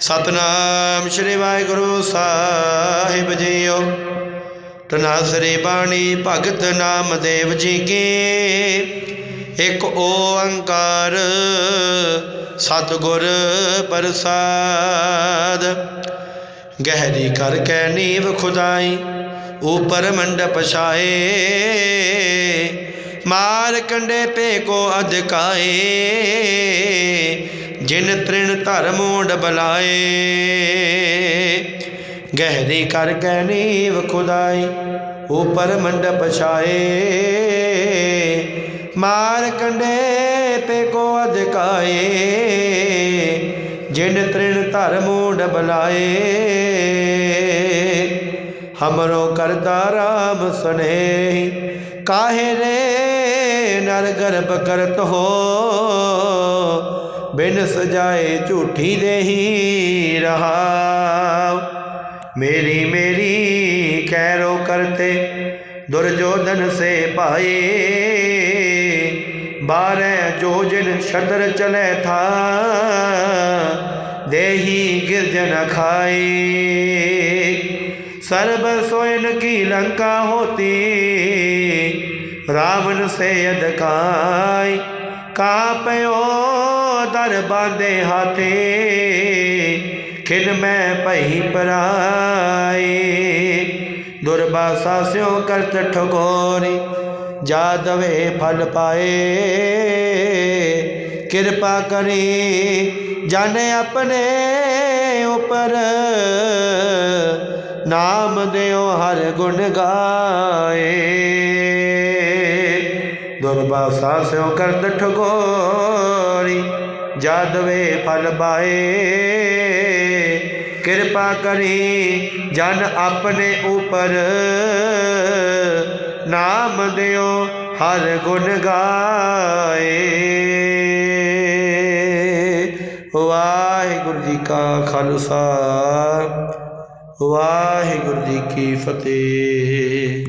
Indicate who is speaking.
Speaker 1: ਸਤਨਾਮ ਸ਼੍ਰੀ ਵਾਹਿਗੁਰੂ ਸਾਹਿਬ ਜੀਓ ਤਨਾਸਰੀ ਬਾਣੀ ਭਗਤ ਨਾਮਦੇਵ ਜੀ ਕੀ। ਇੱਕ ਓੰਕਾਰ ਸਤਿਗੁਰ ਪ੍ਰਸਾਦ, ਗਹਿਰੀ ਕਰ ਕੈ ਨੀਵ ਖੁਦਾਈ, ਉਪਰ ਮੰਡਪ ਛਾਏ। ਮਾਰ ਕੰਡੇ ਪੇ ਕੋ ਅਧਕਾਏ ਜਿਨ ਤ੍ਰਿਣ ਧਰਮ ਡਬਲਾਏ ਗਹਿਰੀ ਕਰ ਕੈ ਨੀਵ ਖੁਦਾਈ, ਉਪਰ ਮੰਡਪ ਛਾਏ। ਮਾਰ ਕੰਡੇ ਪੇ ਕੋ ਅਧਕਾਏ ਜਿਨ ਤ੍ਰਿਣ ਧਰਮ ਡਬਲਾਏ ਹਮਰੋ ਕਰਦਾ ਰਾਮ ਸੁਨੇਹੀ, ਕਾਹੇ ਰੇ ਨਰ ਗਰਭ ਕਰਤ ਹੋ ਬਿਨ ਸਜਾਏ ਝੂਠੀ ਦੇਹੀ ਰਹਾ ਮੇਰੀ ਮੇਰੀ ਕਹਿਰੋ ਕਰਤੇ ਦੁਰਜੋਧਨ ਸੇ ਭਾਏ ਬਾਰੇ ਜੋ ਜਿਨ ਛਤਰ ਚਲੇ ਥਾ ਦੇਹੀ ਗਿਰਜਨ ਖਾਏ सर्ब सोयन की लंका होती रावण से अधकाई कहाँ पयो दर बांधे हाथे खिन में पही पराए दुर्बासा स्यो करत ठगोरी जादवे फल पाए कृपा करी जाने अपने ऊपर ਨਾਮ ਦਿਓ ਹਰ ਗੁਣ ਗਾਏ ਦੁਰਬਾਸਾ ਸਿਓ ਕਰਦ ਠਗੋਰੀ ਜਾਦਵੇ ਫਲ ਪਾਏ ਕਿਰਪਾ ਕਰੀ ਜਨ ਆਪਣੇ ਉਪਰ, ਨਾਮ ਦਿਓ ਹਰ ਗੁਣ ਗਾਏ। ਵਾਹਿਗੁਰੂ ਜੀ ਕਾ ਖਾਲਸਾ, ਵਾਹਿਗੁਰੂ ਜੀ ਕੀ ਫਤਿਹ।